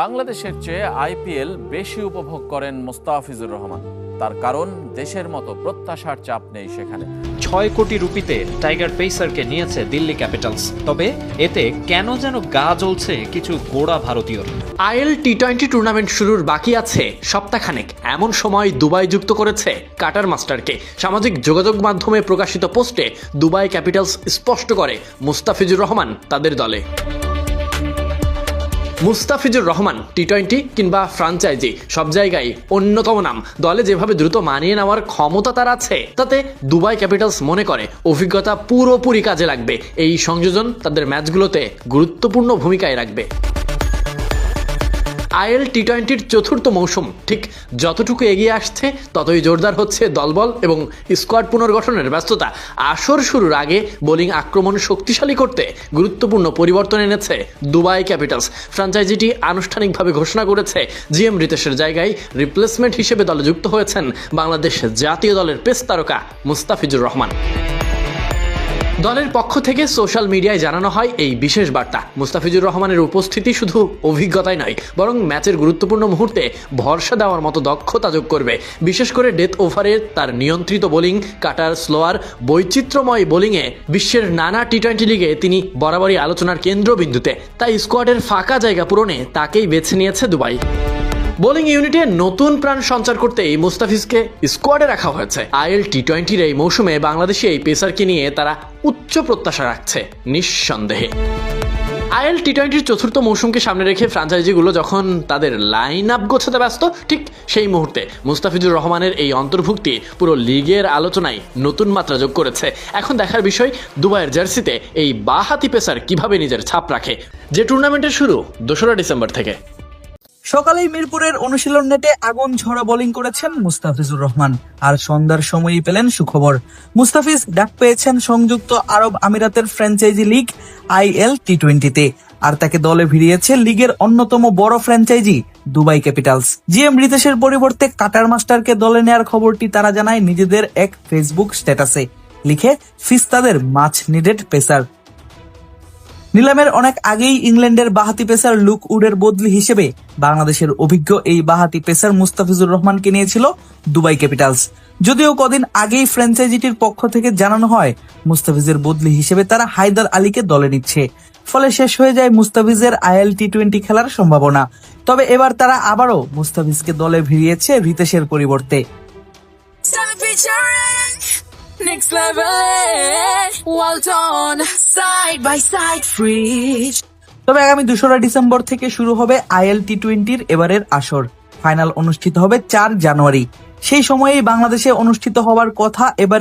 বাংলাদেশের চেয়ে আইপিএল বেশি উপভোগ করেন মোস্তাফিজুর রহমান। তার কারণ দেশের মতো প্রত্যাশার চাপ নেই সেখানে। ছয় কোটি রুপিতে টাইগার পেসারকে নিয়েছে দিল্লি ক্যাপিটালস। তবে এতে কেন যেন গা জ্বলছে কিছু গোড়া ভারতীয় আইএল টি টোয়েন্টি টুর্নামেন্ট শুরুর বাকি আছে সপ্তাহখানেক। এমন সময় দুবাই যুক্ত করেছে কাটার মাস্টারকে। সামাজিক যোগাযোগ মাধ্যমে প্রকাশিত পোস্টে দুবাই ক্যাপিটালস স্পষ্ট করে মুস্তাফিজুর রহমান তাদের দলে। মুস্তাফিজুর রহমান টি টোয়েন্টি কিংবা ফ্রাঞ্চাইজি, সব জায়গায় অন্যতম নাম। দলে যেভাবে দ্রুত মানিয়ে নেওয়ার ক্ষমতা তার আছে, তাতে দুবাই ক্যাপিটালস মনে করে, অভিজ্ঞতা পুরোপুরি কাজে লাগবে। এই সংযোজন তাদের ম্যাচগুলোতে গুরুত্বপূর্ণ ভূমিকায় রাখবে। আইএল টি টোয়েন্টির চতুর্থ মৌসুম। ঠিক যতটুকু এগিয়ে আসছে, ততই জোরদার হচ্ছে দলবল এবং স্কোয়াড পুনর্গঠনের ব্যস্ততা। আসর শুরুর আগে বোলিং আক্রমণ শক্তিশালী করতে গুরুত্বপূর্ণ পরিবর্তন এনেছে দুবাই ক্যাপিটালস। ফ্র্যাঞ্চাইজিটি আনুষ্ঠানিকভাবে ঘোষণা করেছে, জিএম রিতেশের জায়গায় রিপ্লেসমেন্ট হিসেবে দলে যুক্ত হয়েছেন বাংলাদেশ জাতীয় দলের পেস তারকা মুস্তাফিজুর রহমান। দলের পক্ষ থেকে সোশ্যাল মিডিয়ায় জানানো হয় এই বিশেষ বার্তা। মুস্তাফিজুর রহমানের উপস্থিতি শুধু অভিজ্ঞতাই নয়, বরং ম্যাচের গুরুত্বপূর্ণ মুহূর্তে ভরসা দেওয়ার মতো দক্ষতা যোগ করবে। বিশেষ করে ডেথ ওভারে তার নিয়ন্ত্রিত বোলিং, কাটার স্লোয়ার, বৈচিত্র্যময় বোলিংয়ে বিশ্বের নানা টি টোয়েন্টি লিগে তিনি বরাবরই আলোচনার কেন্দ্রবিন্দুতে। তাই স্কোয়াডের ফাঁকা জায়গা পূরণে তাকেই বেছে নিয়েছে দুবাই। বোলিং ইউনিটে নতুন প্রাণ সঞ্চার করতেই মুস্তাফিজকে স্কোয়াডে রাখা হয়েছে। আইএল টি টোয়েন্টির এই মৌসুমে বাংলাদেশি এই পেসারকে নিয়ে তারা উচ্চ প্রত্যাশা রাখছে, নিঃসন্দেহে। আইএল টি টোয়েন্টির চতুর্থ মৌসুমকে সামনে রেখে ফ্রাঞ্চাইজিগুলো যখন তাদের লাইন আপ গোছাতে ব্যস্ত, ঠিক সেই মুহূর্তে মুস্তাফিজুর রহমানের এই অন্তর্ভুক্তি পুরো লিগের আলোচনায় নতুন মাত্রা যোগ করেছে। এখন দেখার বিষয়, দুবাইয়ের জার্সিতে এই বাহাতি পেসার কীভাবে নিজের ছাপ রাখে? যে টুর্নামেন্টের শুরু দোসরা ডিসেম্বর থেকে। সকালেই মিরপুরের অনুশীলন নেটে আগুন ঝরা বোলিং করেছেন মুস্তাফিজুর রহমান। আর সন্ধ্যার সময়ই পেলেন সুখবর। মুস্তাফিজ ডাক পেয়েছেন সংযুক্ত আরব আমিরাতের ফ্র্যাঞ্চাইজি লিগ আইএল টি টোয়েন্টিতে আর তাকে দলে ভিড়িয়েছে লিগের অন্যতম বড় ফ্র্যাঞ্চাইজি, দুবাই ক্যাপিটালস। জিএম রিতেশের পরিবর্তে কাটার মাস্টারকে দলে নেয়ার খবরটি তারা জানায় নিজেদের এক ফেসবুক স্ট্যাটাসে। লিখে ফিস্তাদের মাছ নিডেড পেসার। নিলামের অনেক আগেই ইংল্যান্ডের বাহাতি পেসার লুক উডের বদলি হিসেবে বাংলাদেশের অভিজ্ঞ এই বাহাতি পেসার মুস্তাফিজুর রহমানকে নিয়েছিল দুবাই ক্যাপিটালস। যদিও কদিন আগেই ফ্র্যাঞ্চাইজিটির পক্ষ থেকে জানানো হয় মুস্তাফিজের বদলি হিসেবে তারা হায়দার আলীকে দলে নিচ্ছে। ফলে শেষ হয়ে যায় মুস্তাফিজের আইএল টি টোয়েন্টি খেলার সম্ভাবনা। তবে এবার তারা আবারও মুস্তাফিজকে দলে ভিড়িয়েছে রিতেশের পরিবর্তে। Next level. Well done, side by side, free. তবে আগামী দুশোরা ডিসেম্বর থেকে শুরু হবে আইএল টি টোয়েন্টির এবারের আসর ফাইনাল অনুষ্ঠিত হবে চার জানুয়ারি সেই সময়েই বাংলাদেশে অনুষ্ঠিত হওয়ার কথা এবারে